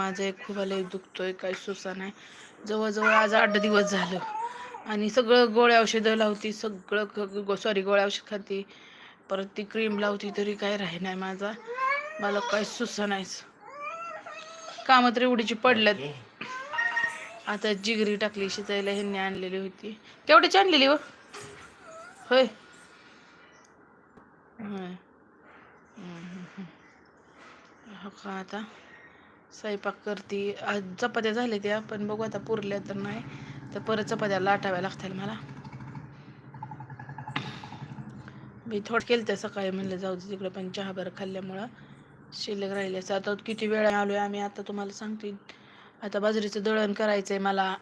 माझं एक खूप लय दुखतोय काही सुसा नाही. जवळजवळ आज आठ दिवस झालं. आणि सगळं गोळ्या औषधं लावती सगळं सॉरी गोळ्या औषध खाती. परत ती क्रीम लावती तरी काय राही नाही माझा. मला काही सुसा नाहीच. कामं तर एवढीची पडल्यात. आता जिगरी टाकली शिजायला ह्यांनी आणलेली होती. केवढीची आणलेली व होय. होय. हम्म, हम्म, हम्म. हो का आता? स्वयंपाक करते. आज चपात्या झाल्या त्या पण बघू आता पुरल्या तर नाही. तर परत चपात्या लाटाव्या लागतील मला. मी थोडं केलं त्या सकाळी म्हणलं जाऊ दे तिकडे पण चहा बरं खाल्ल्यामुळं शिल्लक राहिल्याचं आता किती वेळा आलोय आम्ही आता तुम्हाला सांगते. आता बाजरीचं दळण करायचंय मला.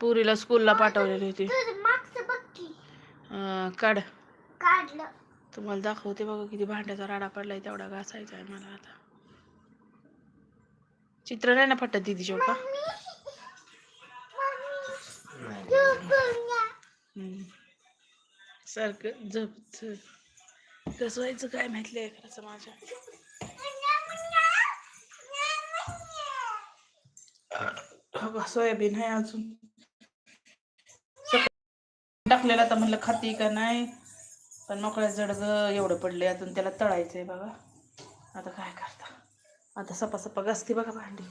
पुरीला स्कूलला पाठवलेली होती. काढ. काढलं. तुम्हाला दाखवते बघा किती भांड्याचा राडा पडलाय तेवढा घासायचा आहे मला आता. चित्र नाही ना फटत दिदी का. सारखं झप झप कसं व्हायचं काय माहितलंय खरंच माझ्या. हा बा, सोयाबीन आहे अजून. टाकलेलं आता म्हणलं खाती का नाही? पण मोकळ्या जडग एवढं पडले अजून त्याला तळायचंय बघा. आता काय करता? आता सपा सपा बघा भांडी.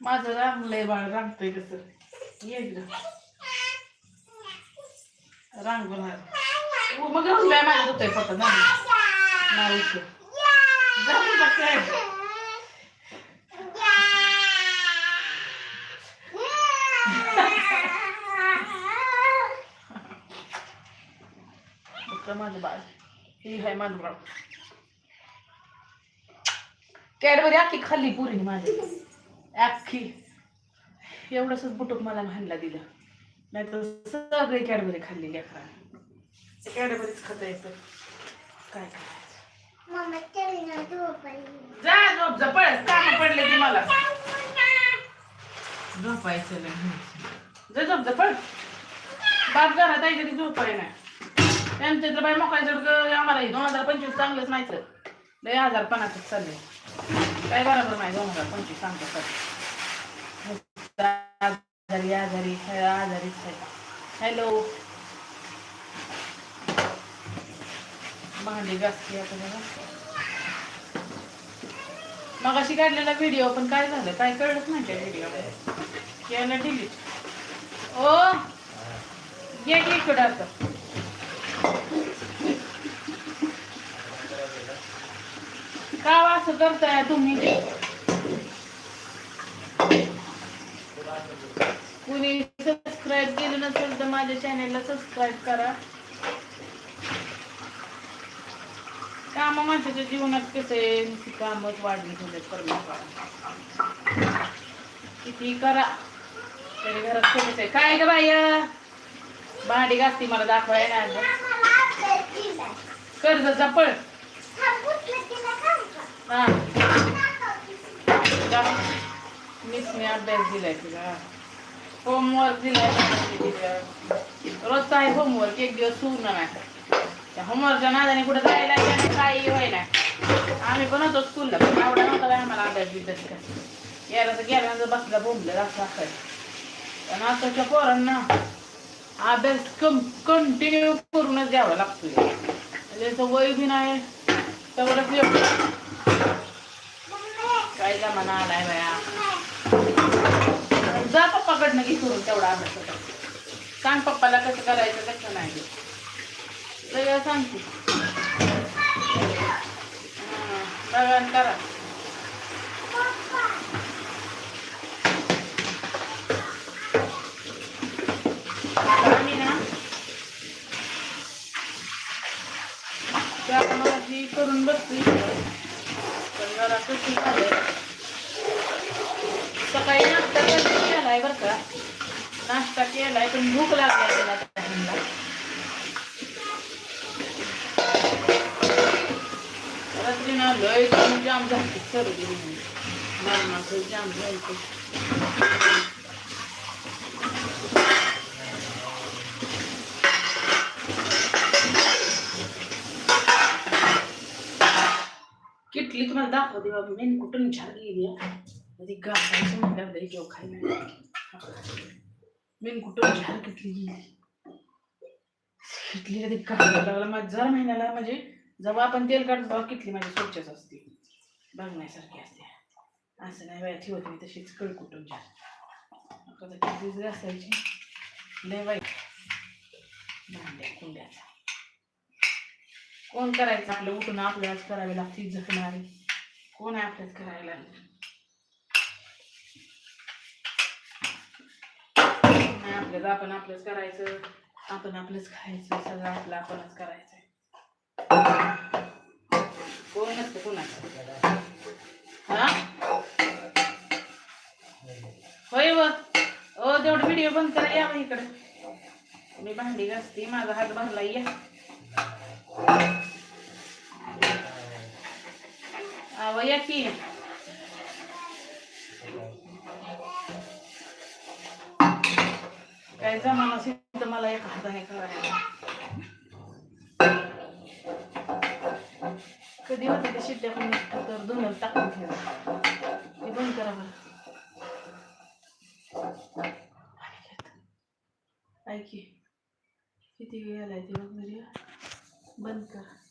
माझं रांगलंय बाळ रांगतोय कसं? ये इकडं. मग रांगलाय माझ्या दुखतंय फक्त ना नाही इथं. जा मग बघ काय. बघ माझं बाळ. ही आहे माझं बाळ. कॅडबरी अख्खी खाल्ली पुरी माझी. अख्खी एवढंच बुटूक मला भांडला दिलं. नाही तर सगळी कॅडबरी खाल्ली लेकरा कॅडबरीच खाता येतं काय करायचं? जा झोप जा पळ काम पडले की मला. झोपायचं नाही जा झोप जा बाप घरात आहे तरी झोपाय नाही. त्यांच्या तर बाई मोकायचं आम्हाला दोन हजार पंचवीस चांगलंच नाहीच लय हजार पन्नासच चालले काय बरोबर नाही दोन हजार पंचवीस सांगतात आजारी आजारी आजारीच आहे. हॅलो. भांडी घासते आता मग अशी काढलेला व्हिडिओ पण काय झालं? काय कळलंच नाही त्या व्हिडिओ केलं डिलीट ओ ये की इकडं आता. का हो असं करताय तुम्ही? कुणी सबस्क्राईब केलं नसेल तर माझ्या चॅनेलला सबस्क्राईब करा. काम माणसाच्या जीवनात कसं आहे? कामच वाढली म्हणजे किती करा. तरी घरात थोडंच आहे? काय ग बाय भांडी घासती मला दाखवाय नाही आलं. कर्ज जपळ हा. मीच मी अभ्यास दिलाय तुला. होमवर्क दिलाय रोजचा आहे होमवर्क एक दिवस पूर्ण नाही. त्या होमवर्कच्या नादाने कुठं जायला काही काही व्हायला आम्ही पण होतो स्कूलला पण आवडा नव्हता काय आम्हाला अभ्यास बिभ्यास. काय यायला तर गेल्यानंतर बसला बोंबलं असं असायचं. पण आताच्या पोरांना अभ्यास कम कंटिन्यू करूनच द्यावा लागतो त्याचं वय बी नाही तेवढंच एवढं काय जमाना आलाय बाया. जा पप्पाकडनं घे करून तेवढा अभ्यास. सांग पप्पाला कसं करायचं कसं नाही. सगळं सांगते. करा आता आम्ही ना त्या मगाशी करून बसली. पण जरा कशी झालंय. सकाळी नाश्ता केलाय बरं का? नाश्ता केलाय पण भूक लागली त्याला टाइमला रात्री ना लय जाम जाम झाली सर्दी मरणाचं जाम झालं किटली तुम्हाला दाखवते बाबा मेन कुठून छान गेली ती गाठायची म्हणल्यावर दही जेव खायला. मेन कुठून छान किटली कितली कधी काढायला लागला माझ्या जर महिन्याला म्हणजे जेव्हा आपण तेल काढतो तेव्हा किटली माझी स्वच्छच असते बघण्यासारखी असते. असं नाही वेळा ठेवत मी तशीच कळ कुठून छान. असायची किटलीच घासायची लय वाईट. भांड्या कुंड्याचा. कोण करायचं आपलं? उठून आपल्यालाच करावी लागते झकणारी कोण आहे आपल्याच करायला? नाही आपल्याच आपण आपलंच करायचं. आपण आपलंच खायचं. सगळं आपलं आपणच करायचं कोण नसतं कोणाचं? हा? होय व. ओ तेवढं व्हिडिओ बंद करा या बा इकडे. मी भांडी घासते. माझा हात भरला या. या की काय जमाना तर मला एका हाताने करायला कधी होते ते शिट्ट्या पण तर दोन टाकून ठेवा ते बंद करा बरं ऐकी किती वेळ आलाय ते बघ बरं. बंद करा